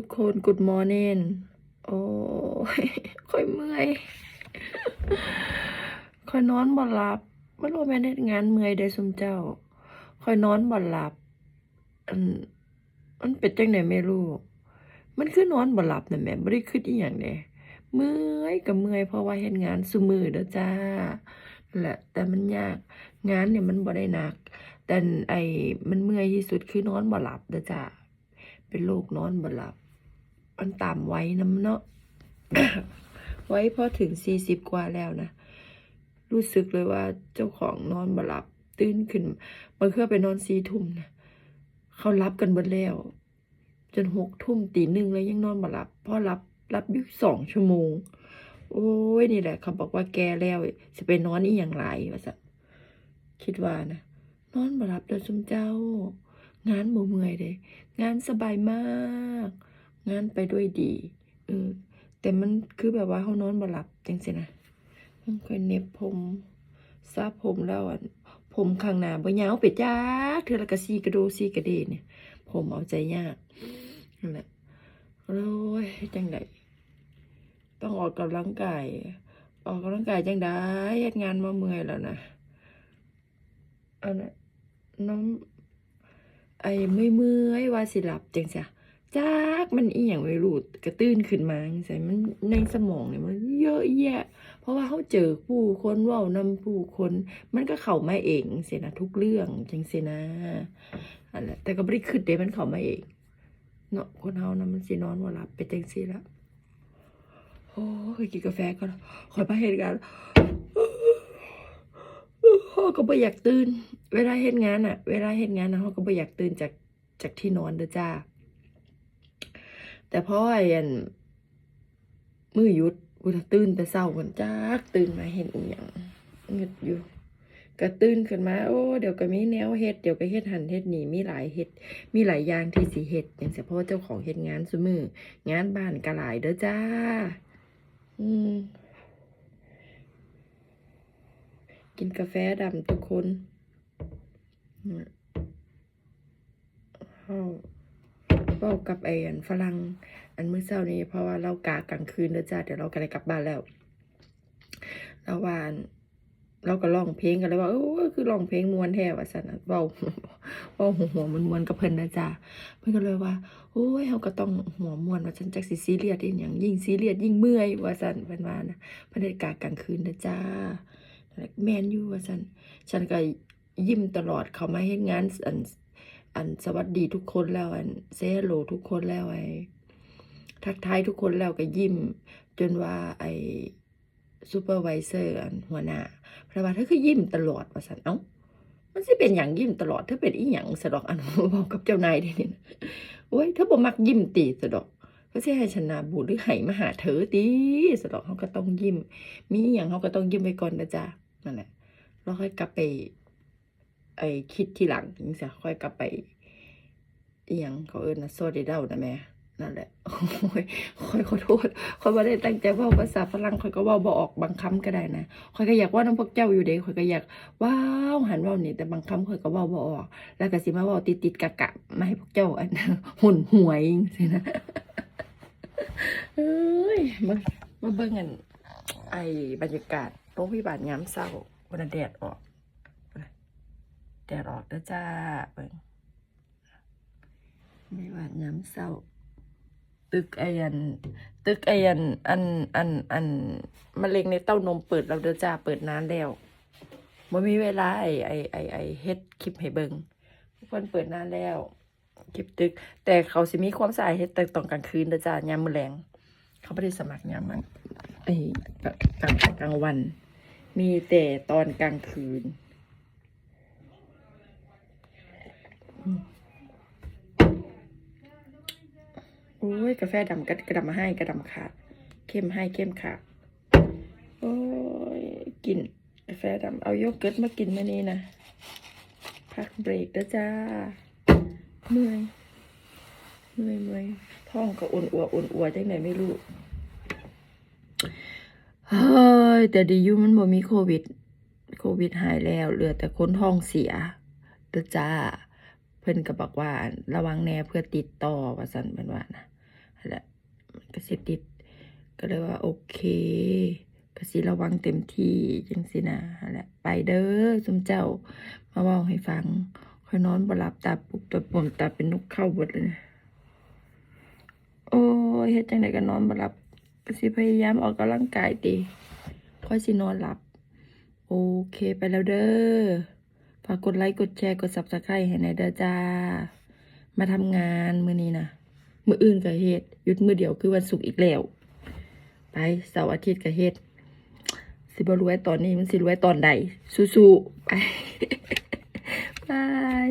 ทุกคน Good morning โอ้ยค่อยเมื่อยค่อยนอนบ่หลับมันว่าแม่นเฮ็งานเมื่อยได้สมเจ้า ค่อยนอนบ่หลับอันมันเป็นจังได๋ไม่รู้มันคือนอนบ่หลับน่ะแม่บ่ได้คิดอีหยังเดะเมื่อยก็เมื่อยเพราะว่าเฮ็ดงานซุมือเด้อจ้าแหละ แต่มันยากงานเนี่ยมันบ่ได้หนัก แต่ไอ้มันเมื่อยที่สุดคือนอนบ่หลับเด้อจ้าเป็นโรคนอนบ่หลับ มันตามวัยนำเนาะไว้พอถึงสี่สิบกว่าแล้วนะ รู้สึกเลยว่าเจ้าของนอนบ่หลับ ตื่นขึ้นบางเครือไปนอนสี่ทุ่มนะเขารับกันเบิดแล้ว จนหกทุ่มตีหนึ่งแล้วยังนอนบ่หลับพราะรับรับยู่สองชั่วโมง โอ้ยนี่แหละ เขาบอกว่าแกแล้วจะไปนอนอีหยังไรวะสะคิดว่านะนอนบ่หลับเด้อซุมเจ้า งานบ่เมื่อยเด้งานสบายมาก งานไปด้วยดีเออแต่มันคือแบบว่าเขานอนบ่หลับจังสินะมันค่อยเน็บผมซาผมแล้วอะผมข้างหน้าบ่ยาวไปจ้าเทื่อละกะซีกระโดซีกระเดเนี่ย ผมเอาใจยากนั่นแหละโอ้ยจังไดต้องออกกำลังกายออกกำลังกายจังได้เฮ็ดงานมาเมื่อยแล้วนะเอานะน้องไอ้เมื่อยๆว่าสิหลับจังซะ จักมันอีหยังไม่รู้กระตื้นขึ้นมาจังซี่มันในสมองเนี่ยมันเยอะแยะ เพราะว่าเขาเจอผู้คนเว้านำผู้คน มันก็เข้ามาเองจังซี่นะทุกเรื่องจังซี่นะอันแหละแต่ก็บ่ได้คิดเด้มันเข้ามาเองเนาะคนเฮานะมันสินอนบ่หลับไปจังซี่ละโอ้เคยกินกาแฟก่อนขอยมาเฮ็ดงานเฮาก็บ่อยากตื่น เวลาเฮ็ดงานอะเวลาเฮ็ดงานนะเฮาก็บ่อยากตื่นจากจากที่นอนเด้อจ้า แต่พ่อไอ้อันมือยุดกูจะตื่นแต่เช้าก่อนจักตื่นมาเห็นอีหยังงึดอยู่ก็ตื่นขึ้นมา โอ้เดี๋ยวก็มีแนวเฮ็ดเดี๋ยวก็เฮ็ดหันเฮ็ดหนีมีหลายเฮ็ดมีหลายอย่างที่สิเฮ็ดจังซี่เพราะว่าเจ้าของเฮ็ดงานซุมื้องานบ้านก็หลายเด้อจ้า อืมกินกาแฟดำทุกคนเข้า เว้ากับไอ้อันฝรั่งอันมื้อเช้านี้เพราะว่าเรากะกลางคืนเด้อจ้าเดี๋ยวเราก็ได้กลับบ้านแล้วแล้วว่านเราก็ร้องเพลงกันเลยว่าโอ้ยคือร้องเพลงมวนแท้ว่าซั่นน่ะเว้าเว้าหัวๆม่วนกับเพิ่นนะจ้าเพิ่นก็เลยว่าโอ้ยเฮาก็ต้องหัวมวนว่าฉันจักสิซีเรียสอีหยังยิ่งซีเรียสยิ่งเมื่อยว่าซั่นเพิ่นว่านะเพิ่นได้กะกลางคืนเด้อจ้าแมนอยู่ว่าซั่นฉันก็ยิ้มตลอดเขามาเฮ็ดงานอัน อันสวัสดีทุกคนแล้วอันเซฮัลโหลทุกคนแล้วไอ้ทักทายทุกคนแล้วก็ยิ้ม จนว่าไอ้ซูเปอร์ไวเซอร์อันหัวหน้าพระว่าเธอคือยิ้มตลอดว่าซั่นเอ้ามันสิเป็นหยังยิ้มตลอดเธอเป็นอีหยังสะดอกอันเว้ากับเจ้านายด้นี่นะโอ้ยเธอบ่มักยิ้มติสะดอกก็สิให้ฉันหน้าบูดหรือให้มาหาเธอติสะดอกเฮาก็ต้องยิ้ม มีอีหยังเฮาก็ต้องยิ้มไว้ก่อนนะจ๊ะนั่นแหละแล้วค่อยกลับไป ไอ้คิดทีหลังจังซี่ค่อยกลับไปเอียงเขาเอิ้นนะโซดิเดานะแม่นั่นแหละโอ้ยค่อยขอโทษค่อยบ่ได้ตั้งใจว้าภาษาฝรั่งค่อยก็ว้าบ่ออกบางคำก็ได้นะค่อยก็อยากว้านำพวกเจ้าอยู่เด้ค่อยก็อยากว้าวหันว้านี่แต่บางคำค่อยก็ว้าบ่ออก แล้วก็สิมาว้าติดๆกะๆมาให้พวกเจ้าอันหุ่นหวยจังซี่นะเอ้ยมามาเบิ่งอันไอ้บรรยากาศโรงพยาบาลยามเช้าวันแดดออก แดดออกแล้วจ้าเบิ่งโรงพยาบาลยามเช้า ตึกไอ้อัน ตึกไอ้อัน อัน อัน อันมะเร็งในเต้านมเปิดแล้วเด้อจ้า เปิดนานแล้วบ่มีเวลาไอ้ไอ้ไอ้ไอเฮ็ดคลิปให้เบิ่งเพิ่นเปิดนานแล้ว คลิปตึก แต่เขาสิมีความสาดเฮ็ดแต่ตอนกลางคืนเด้อจ้ายามมื้อแลงเขาไม่ได้สมัครยามมันไอ้กลางกลางวัน มีแต่ตอนกลางคืนอืม โอ้ยกาแฟดำกระกระดำมาให้กระดำขาดเข้มให้เข้มขาดโอ้ยกินกาแฟดำเอาโยเกิร์ตมากินมานี่นะพักเบรกแล้วจ้าเมื่อยเมื่อยเมื่อยท้องก็อุ่นอัวอุ่นอัวจังไหนไม่รู้เฮ้ยแต่ดีอยู่มันบ่มีโควิด โควิดหายแล้ว เหลือแต่คนท้องเสียเด้อจ้า เพิ่นก็บอกว่าระวังแน่เพื่อติดต่อว่าซั่นเพิ่นว่านะนั่นและมันก็สิติด ก็เลยว่าโอเค ก็สิระวังเต็มที่จังสินะนั่นแหละไปเด้อสมเจ้ามาเว้าให้ฟังค่อยนอนบ่หลับตาปุบตาป่มตาเป็นนกเข้าบดเลยนะโอ้ยเฮ็ดจังไดก็นอนบ่หลับก็สิพยายามออกกำลังกายติค่อยสินอนหลับ โอเคไปแล้วเด้อ ฝากกดไลค์กดแชร์กด Subscribe ให้ในเด้อจ้า มาทำงานมือนี้นะมืออื่นก็เฮ็ดหยุดมือเดียวคือวันศุกร์อีกแล้ว ไปเสาร์อาทิตย์ก็เฮ็ดสิบรวยตอนนี้มันสิรวยตอนใดสู้ๆไปบาย